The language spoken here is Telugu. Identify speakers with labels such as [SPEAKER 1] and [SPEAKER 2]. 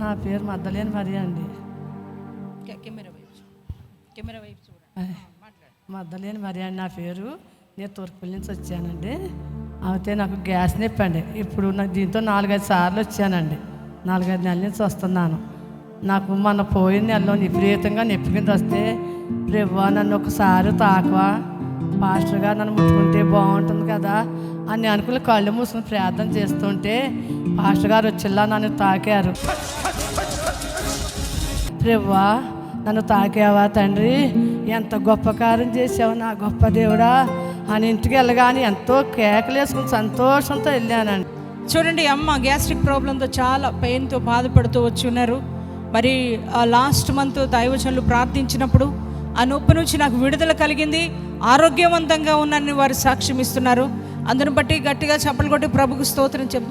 [SPEAKER 1] నా పేరు మద్దలేని మరి అండి.
[SPEAKER 2] కెమెరా వైపు కెమెరా వైపు చూడండి
[SPEAKER 1] మద్దలేని మరి అండి నా పేరు. నేను తూర్పుల నుంచి వచ్చానండి. అయితే నాకు గ్యాస్ నొప్పి అండి. ఇప్పుడు నాకు దీంతో నాలుగైదు సార్లు వచ్చానండి. నాలుగైదు నెలల నుంచి వస్తున్నాను. నాకు మన పోయిన నెలలో విపరీతంగా నొప్పి కింద వస్తే రేవా నన్ను ఒకసారి తాకవా? పాస్టర్ గారు నన్ను ముట్టుకుంటే బాగుంటుంది కదా అని అనుకుని కళ్ళు మూసుకుని ప్రార్థన చేస్తుంటే పాస్టర్ గారు వచ్చిల్లా నన్ను తాకారు. రేవా నన్ను తాకావా తండ్రి? ఎంత గొప్ప కార్యం చేసావు నా గొప్ప దేవుడా? అని ఇంటికి వెళ్ళగానే ఎంతో కేకలేసుకుని సంతోషంతో వెళ్ళానండి.
[SPEAKER 2] చూడండి అమ్మ గ్యాస్ట్రిక్ ప్రాబ్లంతో చాలా పెయిన్తో బాధపడుతూ వచ్చి ఉన్నారు. మరి లాస్ట్ మంత్ దైవజనులు ప్రార్థించినప్పుడు ఆ నొప్పి నుంచి నాకు విడుదల కలిగింది. ఆరోగ్యవంతంగా ఉన్నానని వారు సాక్ష్యం ఇస్తున్నారు అందును బట్టి గట్టిగా చప్పలు కొట్టి ప్రభుకు స్తోత్రం చెప్